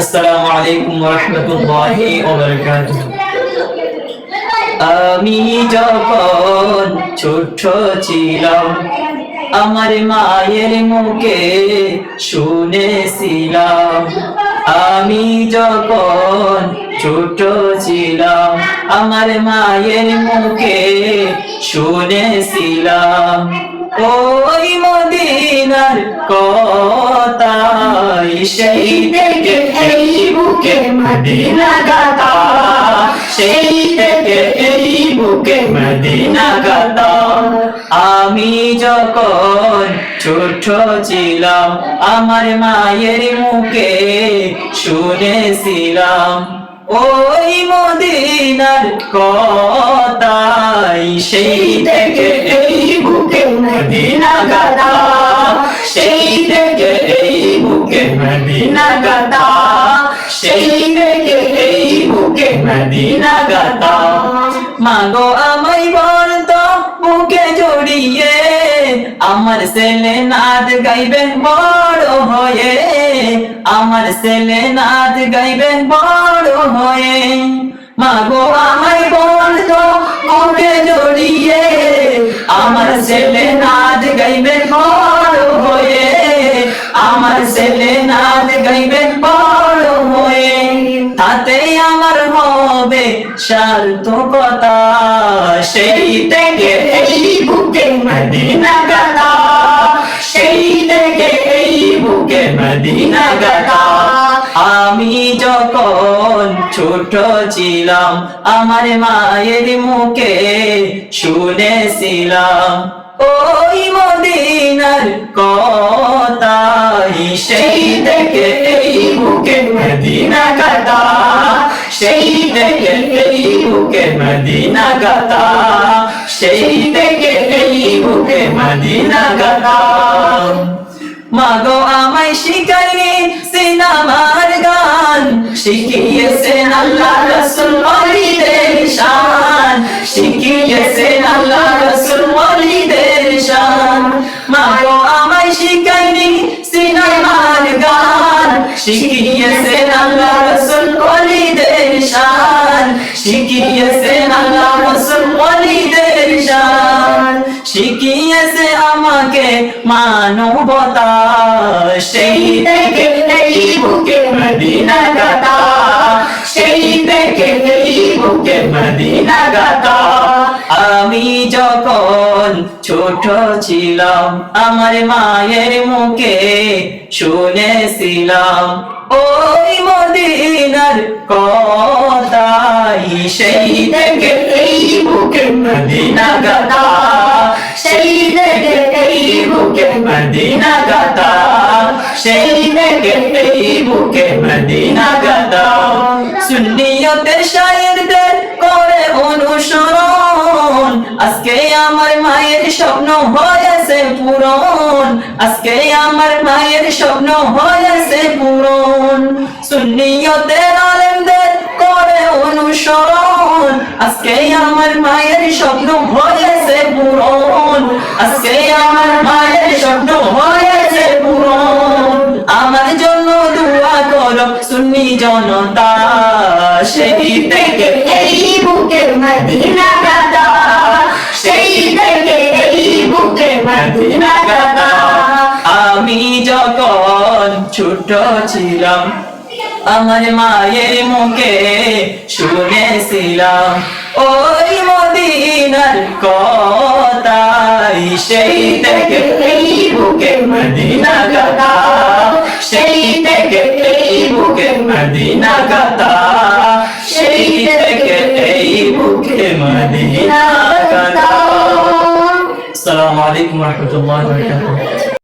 আসসালামু আলাইকুম ওয়া রাহমাতুল্লাহি ওয়া বারাকাতুহু আমি যখন ছোট ছিলাম, আমার মায়ের মুখে শুনেছিলাম। আমি যখন ছোট ছিলাম, আমার মায়ের মুখে শুনেছিলাম। ওই মদিনার কথাই সেই থেকে এই বুকে মদিনা গাথা সেই থেকে এই বুকে মদিনা গাথা আমি যখন ছোট ছিলাম আমার মায়ের মুখে শুনেছিলাম ওই মদিনার কথাই সেই থেকে এই বুকে মদিনা গাথা সেই থেকে এই বুকে মদিনা গাথা সেই থেকে এই বুকে মদিনা গাথা মাগো আমায় বলতো বুকে জড়িয়ে আমার ছেলে নাচ গাইবে, বড় হয়ে। আমার ছেলে নাচ গাইবে, বড় হয়ে। মাগো, আমায় বলতো বুকে জড়িয়ে। আমার ছেলে নাদ গাইবে, বড় হয়ে। আমার ছেলে নাদ গাইবে, বড় হবে সার্থকতা সেই থেকে এই বুকে মদিনা গাতা সেই থেকে এই বুকে মদিনা গাতা আমি যখন ছোট ছিলাম, আমার মায়ের মুখে শুনেছিলাম, ওই মদিনার কথাই সেই থেকে এই বুকে মদিনা গাতা সেই থেকে এই বুকে মদিনা গাতা। সেই থেকে এই বুকে মদিনা গাতা। মাগো আমায় শিখাইনি সিনেমার গান। শিখিয়েছেন আল্লাহ রসুল ওলিদের শান। শিখিয়েছেন আল্লাহ রসুল ওলিদের শান। মাগো আমায় শিখাইনি সিনেমার গান। শিখিয়েছেন আল্লাহ রসুল ওলিদের শান derişan Şikiyesi ama ke শান শিখিয়েছে আমাকে মানবতা সেই bu ke বুকে gata Şehide সেই neyi bu বুকে মদিনা গাতা আমি যখন ছোট ছিলাম, আমার মায়ের মুখে শুনেছিলাম, ওই মদিনার কথাই সেই থেকে এই বুকে মদিনা গাতা সেই থেকে এই বুকে মদিনা গাতা সেই থেকে এই বুকে মদিনা গাতা সুন্নিয়তের স্বপ্ন হয়েছে পূরণ। আজকে আমার মায়ের স্বপ্ন হয়েছে পূরণ। সুন্নিয়তের আলেমদের করে অনুসরণ। আজকে আমার মায়ের স্বপ্ন হয়েছে পূরণ। আজকে আমার মায়ের স্বপ্ন হয়েছে পূরণ। আমার জন্য দোয়া করো সুন্নি জনতা। সেই থেকে এই বুকে মদিনা গাদা সেই থেকে বুকে আমি যখন ছোট ছিলাম, আমার মায়ের মুখে শুনেছিলাম, ওই মদিনার কথাই সেই থেকে এই বুকে মদিনা গাতা সেই থেকে এই বুকে মদিনা গাতা আলাইকুম রহমতুল্লাহ